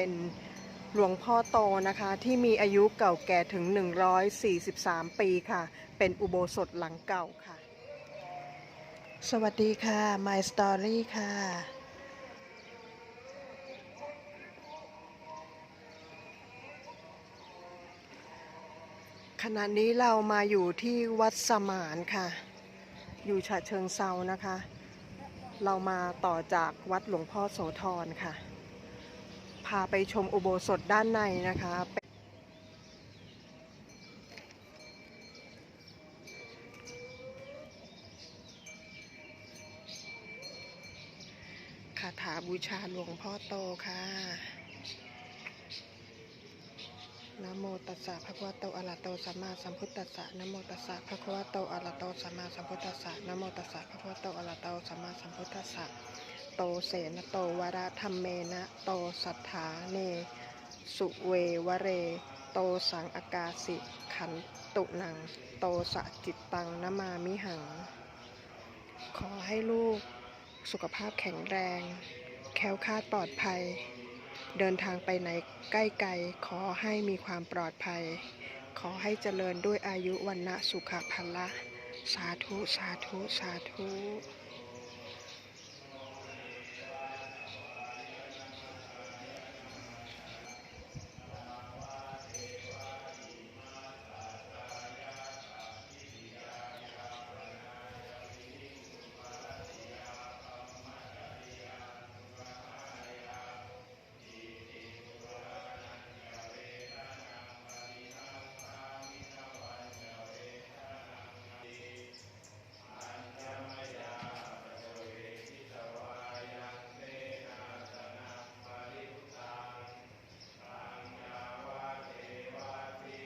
เป็นหลวงพ่อโตนะคะที่มีอายุเก่าแก่ถึง 143 ปีค่ะ เป็นอุโบสถหลังเก่าค่ะ สวัสดีค่ะ My Story ค่ะ ขณะนี้เรามาอยู่ที่วัดสมานค่ะ อยู่ฉะเชิงเซานะคะ เรามาต่อจากวัดหลวงพ่อโสธรค่ะ พาไปชมอุโบสถด้านในนะคะคาถาบูชาหลวงพ่อโตค่ะนะโมตัสสะภะคะวะโตอะระหโตสัมมาสัมพุทธัสสะนะโมตัสสะภะคะวะโตอะระหโตสัมมาสัมพุทธัสสะนะโมตัสสะภะคะวะโตอะรหะโตสัมมาสัมพุทธัสสะ โตเสนโตวระธรรมเมนะโตสัทธาเน สุเววเร โตสังอากาสิขันตุนัง โตสะจิตตังนมามิหัง ขอให้ลูกสุขภาพแข็งแรง แค้วคลาดปลอดภัย เดินทางไปไหนใกล้ไกลขอให้มีความปลอดภัย ขอให้เจริญด้วยอายุวันนะสุขภัละ สาธุ สาธุ สาธุ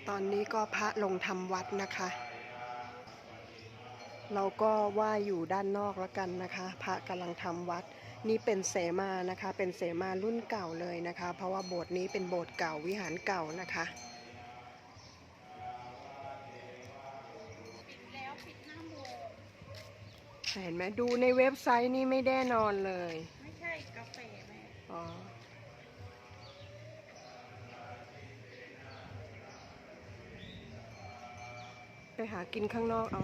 ตอนนี้ก็พระลงทำวัดนะคะ เราก็ว่าอยู่ด้านนอกแล้วกันนะคะ พระกำลังทำวัด นี่เป็นเสมานะคะ เป็นเสมารุ่นเก่าเลยนะคะ เพราะว่าโบสถ์นี้เป็นโบสถ์เก่าวิหารเก่านะคะแล้วปิดห้าโมงเห็นไหมดูในเว็บไซต์นี่ไม่แน่นอนเลย ไม่ใช่กาแฟแม่อ๋อ ไปหากินข้างนอกเอา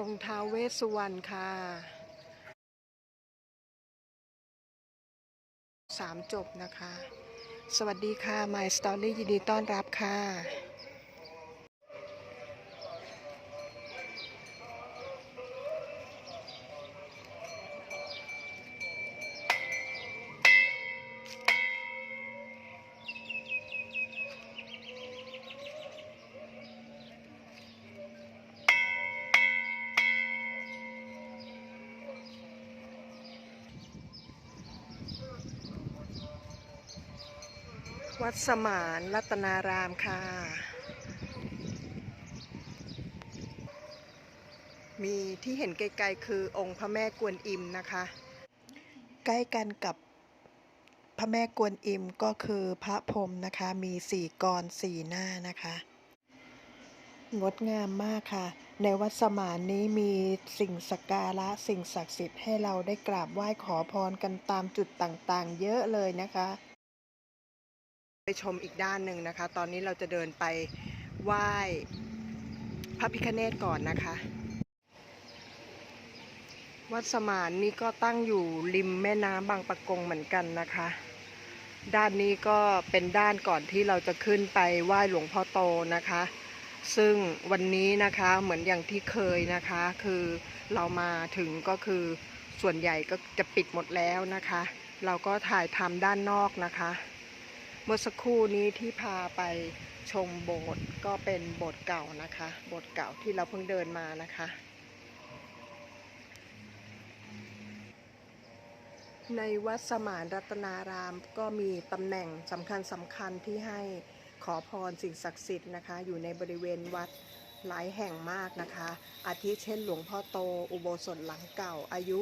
องค์ท้าวเวสสุวรรณค่ะสามจบนะคะ สวัสดีค่ะ My Story ยินดีต้อนรับค่ะ วัดสมานรัตนารามค่ะ มีที่เห็นไกลๆคือองค์พระแม่กวนอิมนะคะ ใกล้กันกับพระแม่กวนอิมก็คือพระพรมนะคะ มีสี่กรสี่หน้านะคะ งดงามมากค่ะ ในวัดสมานนี้มีสิ่งสักการะสิ่งศักดิ์สิทธิ์ให้เราได้กราบไหว้ขอพรกันตามจุดต่างๆ เยอะเลยนะคะ ไปชมอีกด้านหนึ่งนะคะ ตอนนี้เราจะเดินไปไหว้พระพิคเนตก่อนนะคะ วัดสมานนี่ก็ตั้งอยู่ริมแม่น้ำบางปะกงเหมือนกันนะคะ ด้านนี้ก็เป็นด้านก่อนที่เราจะขึ้นไปไหว้หลวงพ่อโตนะคะ ซึ่งวันนี้นะคะเหมือนอย่างที่เคยนะคะ คือเรามาถึงก็คือส่วนใหญ่ก็จะปิดหมดแล้วนะคะ เราก็ถ่ายทำด้านนอกนะคะ มื่อสักครู่นี้ที่พาไปชมโบสถ์ก็เป็นโบสถ์เก่านะคะ โบสถ์เก่าที่เราเพิ่งเดินมานะคะ ในวัดสมานรัตนารามก็มีตำแหน่งสำคัญสำคัญที่ให้ขอพรสิ่งศักดิ์สิทธิ์นะคะ อยู่ในบริเวณวัด หลายแห่งมากนะคะ อาทิเช่นหลวงพ่อโต อุโบสถหลังเก่า อายุ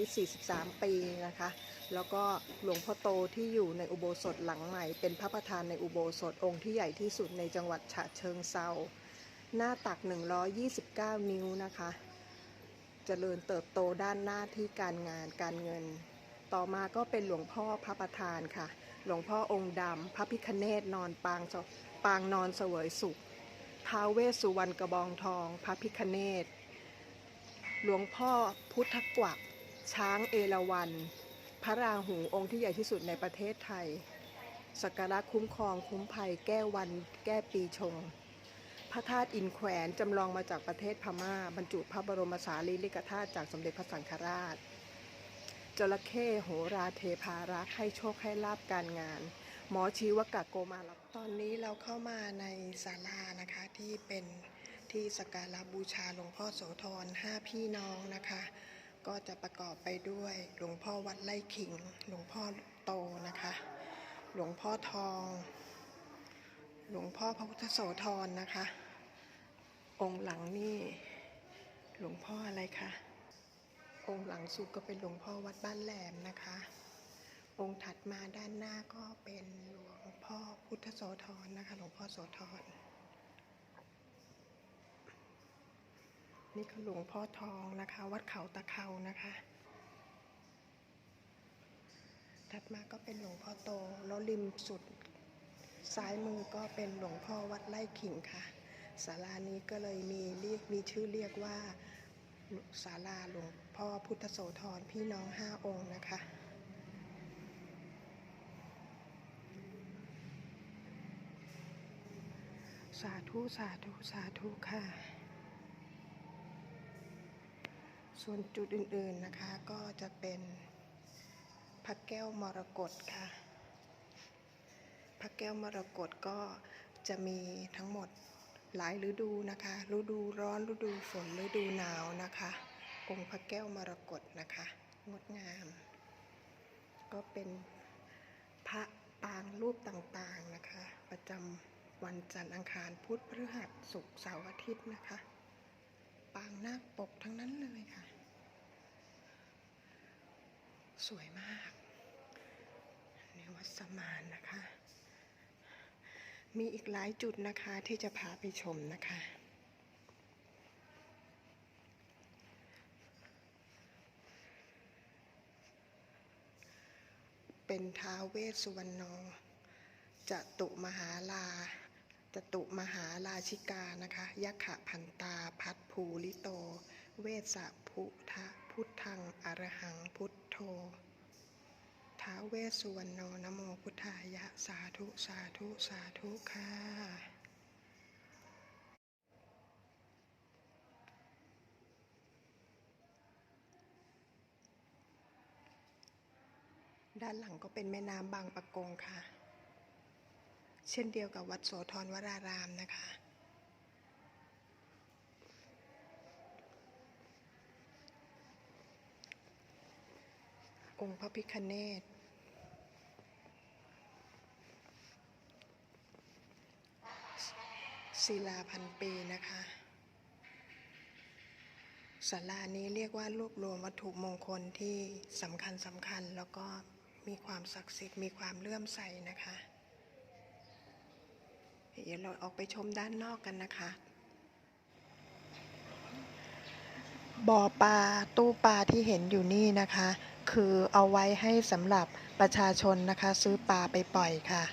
143 ปีนะคะ แล้วก็หลวงพ่อโตที่อยู่ในอุโบสถหลังใหม่ เป็นพระประธานในอุโบสถองค์ที่ใหญ่ที่สุดในจังหวัดฉะเชิงเซา หน้าตัก 129 นิ้วนะคะเจริญเติบโตด้านหน้าที่การงานการเงิน ต่อมาก็เป็นหลวงพ่อพระประธานค่ะ หลวงพ่อองค์ดำพระพิคเนตนอนปางปางนอนเสวยสุข ท้าเวสสุวรรณกระบองทอง พระพิคเนตหลวงพ่อพุทธกวัก ช้างเอราวัณพระราหูองค์ที่ใหญ่ที่สุดในประเทศไทย สักการะคุ้มครองคุ้มภัยแก้วันแก้ปีชง พระธาตุอินแขวนจำลองมาจากประเทศพม่า บรรจุพระบรมสารีริกธาตุจากสมเด็จพระสังฆราชจระเข้โหราเทพารักษ์ให้โชคให้ลาบการงาน หมอชีวกะโกมาลตอนนี้เราเข้ามาในศาลานะคะที่เป็นที่สักการะบูชาหลวงพ่อโสธรห้าพี่น้องนะคะ ก็จะประกอบไปด้วยหลวงพ่อวัดไร่ขิง หลวงพ่อโตนะคะ หลวงพ่อทอง หลวงพ่อพระพุทธโสธรนะคะ องค์หลังนี่หลวงพ่ออะไรคะองค์หลังสุดก็เป็นหลวงพ่อวัดบ้านแหลมนะคะ องค์ถัดมาด้านหน้าก็เป็นหลวงพ่อพุทธโสธรนะคะ หลวงพ่อโสธรนี่คือหลวงพ่อทองนะคะ วัดเขาตะเขานะคะ ถัดมาก็เป็นหลวงพ่อโตแล้วริมสุดซ้ายมือก็เป็นหลวงพ่อวัดไร่ขิงค่ะศาลานี้ก็เลยมีเรียกมีชื่อเรียกว่าศาลาหลวงพ่อพุทธโสธรพี่น้องห้าองค์นะคะ สาธุ สาธุ สาธุค่ะ ส่วนจุดอื่นๆนะคะก็จะเป็นพระแก้วมรกตค่ะ พระแก้วมรกตก็จะมีทั้งหมดหลายฤดูนะคะ ฤดูร้อนฤดูฝนฤดูหนาวนะคะ องค์พระแก้วมรกตนะคะ งดงาม ก็เป็นพระปางรูปต่างๆนะคะ ประจำ วันจันทร์อังคารพุธพฤหัสศุกร์เสาร์อาทิตย์นะคะ ปางนาคปกทั้งนั้นเลยค่ะ สวยมากในวัดสมานนะคะ มีอีกหลายจุดนะคะที่จะพาไปชมนะคะ เป็นท้าเวสสุวรรณจตุมหาลา จตุมหาราชิกานะคะยักขะพันตาพัดภูลิโต เวสสะพุทธพุทธังอรหังพุทโธท้าเวสุวรรณโนนโมพุทธายะสาธุสาธุสาธุค่ะด้านหลังก็เป็นแม่น้ำบางปะกงค่ะ เช่นเดียวกับวัดโสธรวรารามนะคะ องค์พระพิคเนศศิลาพันปีนะคะศาลานี้เรียกว่ารวบรวมวัตถุมงคลที่สำคัญสำคัญ แล้วก็มีความศักดิ์สิทธิ์มีความเลื่อมใสนะคะ เดี๋ยวเราออกไปชมด้านนอกกันนะคะ บ่อปลาตู้ปลาที่เห็นอยู่นี่นะคะ คือเอาไว้ให้สำหรับประชาชนนะคะ ซื้อปลาไปปล่อยค่ะ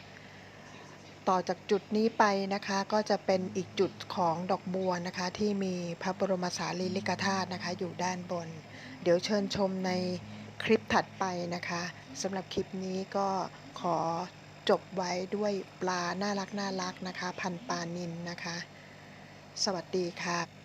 ต่อจากจุดนี้ไปนะคะก็จะเป็นอีกจุดของดอกบัวนะคะ ที่มีพระบรมสารีริกธาตุนะคะ อยู่ด้านบน เดี๋ยวเชิญชมในคลิปถัดไปนะคะสำหรับคลิปนี้ก็ขอ จบไว้ด้วยปลาน่ารักน่ารักนะคะ พันปลานินนะคะ สวัสดีค่ะ